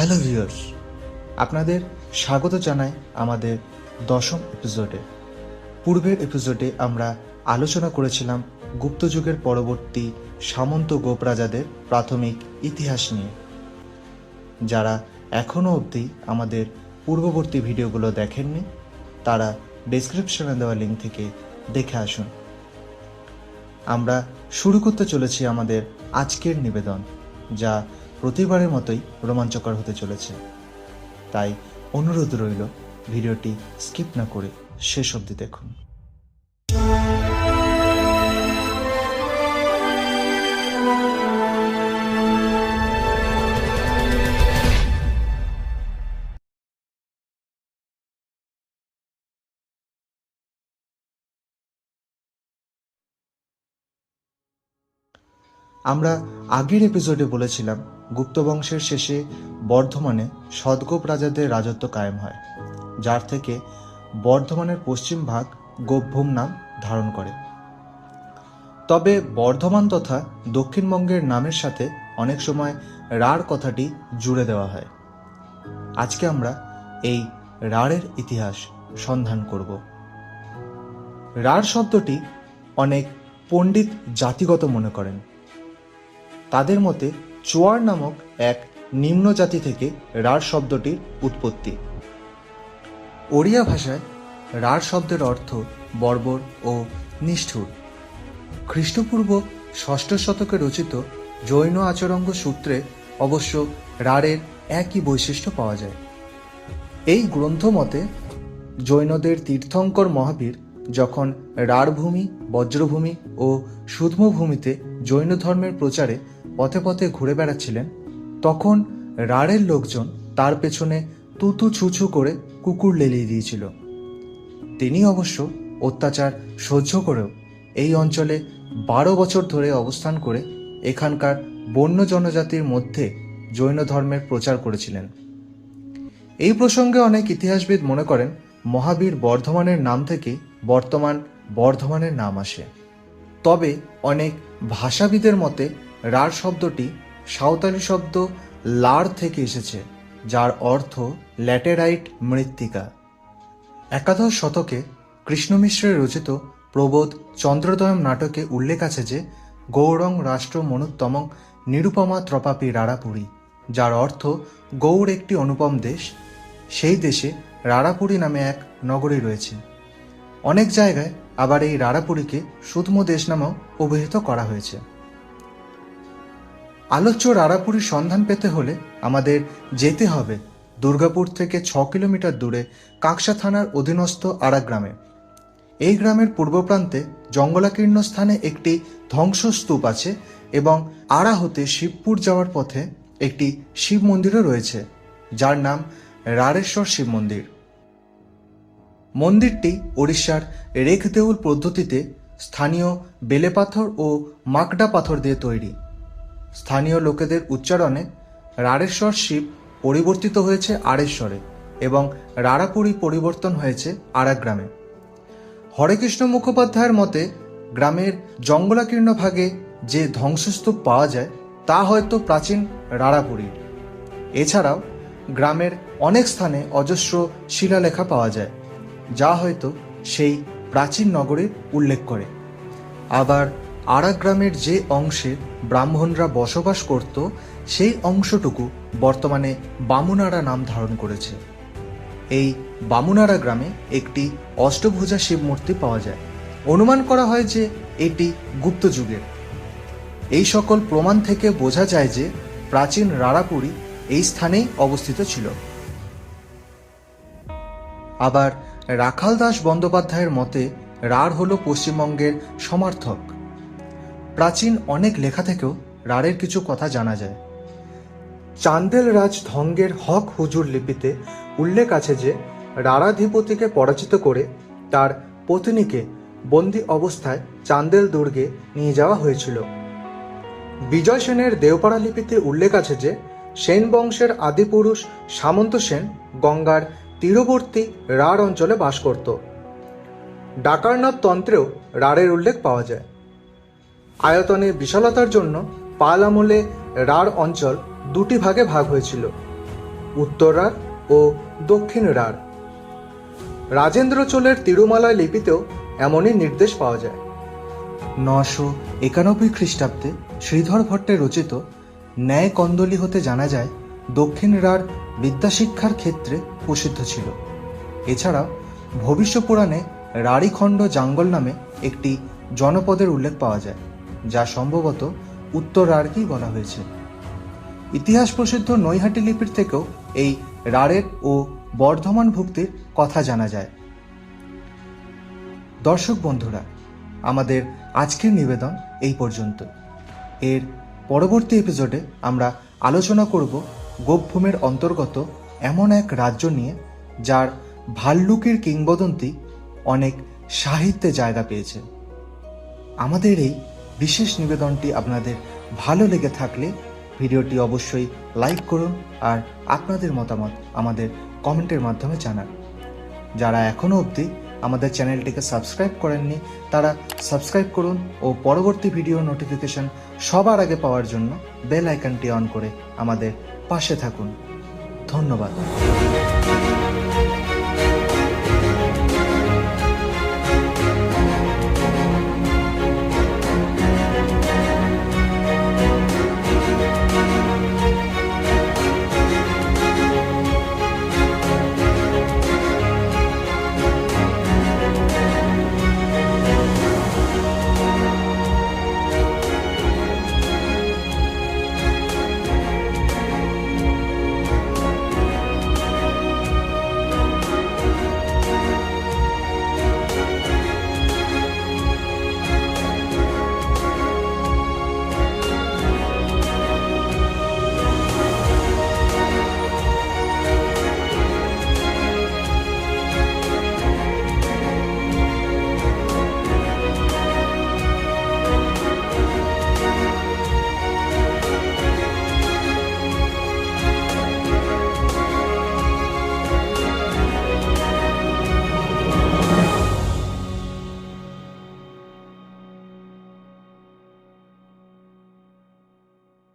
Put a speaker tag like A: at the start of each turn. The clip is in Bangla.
A: হ্যালো ভিউয়ার্স, আপনাদের স্বাগত জানাই আমাদের দশম এপিসোডে পূর্বের এপিসোডে আমরা আলোচনা করেছিলাম গুপ্ত যুগের পরবর্তী সামন্ত গোপ রাজাদের প্রাথমিক ইতিহাস নিয়ে। যারা এখনও অবধি আমাদের পূর্ববর্তী ভিডিওগুলো দেখেননি, তারা ডেসক্রিপশনে দেওয়া লিঙ্ক থেকে দেখে আসুন। আমরা শুরু করতে চলেছি আমাদের আজকের নিবেদন, যা প্রতিবারের মতোই রোমাঞ্চকর হতে চলেছে। তাই অনুরোধ রইল, ভিডিওটি স্কিপ না করে শেষ অবধি দেখুন। আমরা আগের এপিসোডে বলেছিলাম গুপ্ত বংশের শেষে বর্ধমানে সদগোপ রাজাদের রাজত্ব কায়েম হয়, যার থেকে বর্ধমানের পশ্চিম ভাগ গোপভূম নাম ধারণ করে। তবে বর্ধমান তথা দক্ষিণবঙ্গের নামের সাথে অনেক সময় রাঢ় কথাটি জুড়ে দেওয়া হয়। আজকে আমরা এই রাঢ়ের ইতিহাস সন্ধান করব। রাঢ় শব্দটি অনেক পণ্ডিত জাতিগত মনে করেন। তাদের মতে চোয়ার নামক এক নিম্ন জাতি থেকে রাঢ় শব্দটির উৎপত্তি। ওড়িয়া ভাষায় রাঢ় শব্দের অর্থ বর্বর ও নিষ্ঠুর। খ্রিস্টপূর্ব ষষ্ঠ শতকে রচিত জৈন আচরঙ্গ সূত্রে অবশ্য রাঢ়ের একই বৈশিষ্ট্য পাওয়া যায়। এই গ্রন্থ মতে জৈনদের তীর্থঙ্কর মহাবীর যখন রাঢ়ভূমি বজ্রভূমি ও সুধমভূমিতে জৈন ধর্মের প্রচারে পথে পথে ঘুরে বেড়াচ্ছিলেন, তখন রাঢ়ের লোকজন তার পেছনে তুতু ছুছু করে কুকুর লেলিয়ে দিয়েছিল। তিনি অবশ্য অত্যাচার সহ্য করেও এই অঞ্চলে বারো বছর ধরে অবস্থান করে এখানকার বন্য জনজাতির মধ্যে জৈন ধর্মের প্রচার করেছিলেন। এই প্রসঙ্গে অনেক ইতিহাসবিদ মনে করেন, মহাবীর বর্ধমানের নাম থেকে বর্তমান বর্ধমানের নাম আসে। তবে অনেক ভাষাবিদের মতে রাঢ় শব্দটি সাঁওতালি শব্দ লার থেকে এসেছে, যার অর্থ ল্যাটেরাইট মৃত্তিকা। একাদশ শতকে কৃষ্ণ মিশ্রের রচিত প্রবোধ চন্দ্রোদয়ম নাটকে উল্লেখ আছে যে গৌরং রাষ্ট্র মনুত্তমং নিরুপমা ত্রপাপি রাড়াপুরী যার অর্থ গৌড় একটি অনুপম দেশ। সেই দেশে রাড়াপুরী নামে এক নগরী রয়েছে। অনেক জায়গায় আবার এই রাড়াপুরীকে সুধম দেশ নামেও অভিহিত করা হয়েছে। আলোচ্য রাড়াপুরীর সন্ধান পেতে হলে আমাদের যেতে হবে দুর্গাপুর থেকে ছ কিলোমিটার দূরে কাকসা থানার অধীনস্থ আড়া গ্রামে। এই গ্রামের পূর্ব প্রান্তে জঙ্গলাকীর্ণ স্থানে একটি ধ্বংসস্তূপ আছে এবং আড়া হতে শিবপুর যাওয়ার পথে একটি শিব মন্দিরও রয়েছে, যার নাম রাড়েশ্বর শিব মন্দির। মন্দিরটি ওড়িশার রেখদেউল পদ্ধতিতে স্থানীয় বেলে পাথর ও মাকডা পাথর দিয়ে তৈরি। স্থানীয় লোকেদের উচ্চারণে রাড়েশ্বর শিব পরিবর্তিত হয়েছে আড়েশ্বরে এবং রাড়াপুরি পরিবর্তন হয়েছে আরাগ্রামে। হরেকৃষ্ণ মুখোপাধ্যায়ের মতে, গ্রামের জঙ্গলাকীর্ণ ভাগে যে ধ্বংসস্তূপ পাওয়া যায়, তা হয়তো প্রাচীন রাড়াপুরীর এছাড়াও, গ্রামের অনেক স্থানে অজস্র শিলালেখা পাওয়া যায়, যা হয়তো সেই প্রাচীন নগরের উল্লেখ করে। আবার আরা গ্রামের যে অংশে ব্রাহ্মণরা বসবাস করত, সেই অংশটুকু বর্তমানে বামুনারা নাম ধারণ করেছে। এই বামুনারা গ্রামে একটি অষ্টভুজা শিব মূর্তি পাওয়া যায়। অনুমান করা হয় যে এটি গুপ্ত যুগের। এই সকল প্রমাণ থেকে বোঝা যায় যে প্রাচীন রাড়াপুরী এই স্থানেই অবস্থিত ছিল। আবার রাখাল দাস বন্দ্যোপাধ্যায়ের মতে রাঢ় হল পশ্চিমবঙ্গের সমার্থক। প্রাচীন অনেক লেখা থেকেও রাঢ়ের কিছু কথা জানা যায়। চান্দেল রাজ ধঙ্গের হক হুজুর লিপিতে উল্লেখ আছে যে রাড়াধিপতিকে পরাজিত করে তার পত্নীকে বন্দি অবস্থায় চান্দেল দুর্গে নিয়ে যাওয়া হয়েছিল। বিজয় সেনের দেওপাড়া লিপিতে উল্লেখ আছে যে, সেন বংশের আদিপুরুষ সামন্ত সেন গঙ্গার তীরবর্তী রাঢ় অঞ্চলে বাস করত। ডাকারনাথ তন্ত্রেও রাঢ়ের উল্লেখ পাওয়া যায়। আয়তনের বিশালতার জন্য পাল আমলে রাঢ় অঞ্চল দুটি ভাগে ভাগ হয়েছিল,
B: উত্তর রাঢ় ও দক্ষিণ রাঢ়। রাজেন্দ্র চোলের তিরুমালা লিপিতেও এমনই নির্দেশ পাওয়া যায়।
A: নশো একানব্বই খ্রিস্টাব্দে শ্রীধর ভট্টের রচিত ন্যায় কন্দলি হতে জানা যায়, দক্ষিণ রাঢ় বিদ্যাশিক্ষার ক্ষেত্রে প্রসিদ্ধ ছিল। এছাড়াও ভবিষ্য পুরাণে রাঢ়ীখণ্ড জাঙ্গল নামে একটি জনপদের উল্লেখ পাওয়া যায়। যা সম্ভবত উত্তর রাঢ়কেই বলা হয়েছে। ইতিহাস প্রসিদ্ধ নৈহাটি লিপির থেকেও এই রাঢ়ের ও বর্ধমান ভুক্তির কথা জানা যায়। দর্শক বন্ধুরা, আমাদের আজকের নিবেদন এই পর্যন্ত। এর পরবর্তী এপিসোডে আমরা আলোচনা করব গোপভূমের অন্তর্গত এমন এক রাজ্য নিয়ে, যার ভাল্লুকের কিংবদন্তি অনেক সাহিত্যে জায়গা পেয়েছে। আমাদের এই বিশেষ নিবেদনটি আপনাদের ভালো লেগে থাকলে ভিডিওটি অবশ্যই লাইক করুন আর আপনাদের মতামত আমাদের কমেন্টের মাধ্যমে জানান। যারা এখনও অবধি আমাদের চ্যানেলটিকে সাবস্ক্রাইব করেননি, তারা সাবস্ক্রাইব করুন ও পরবর্তী ভিডিও নোটিফিকেশন সবার আগে পাওয়ার জন্য বেল আইকনটি অন করে আমাদের পাশে থাকুন। ধন্যবাদ।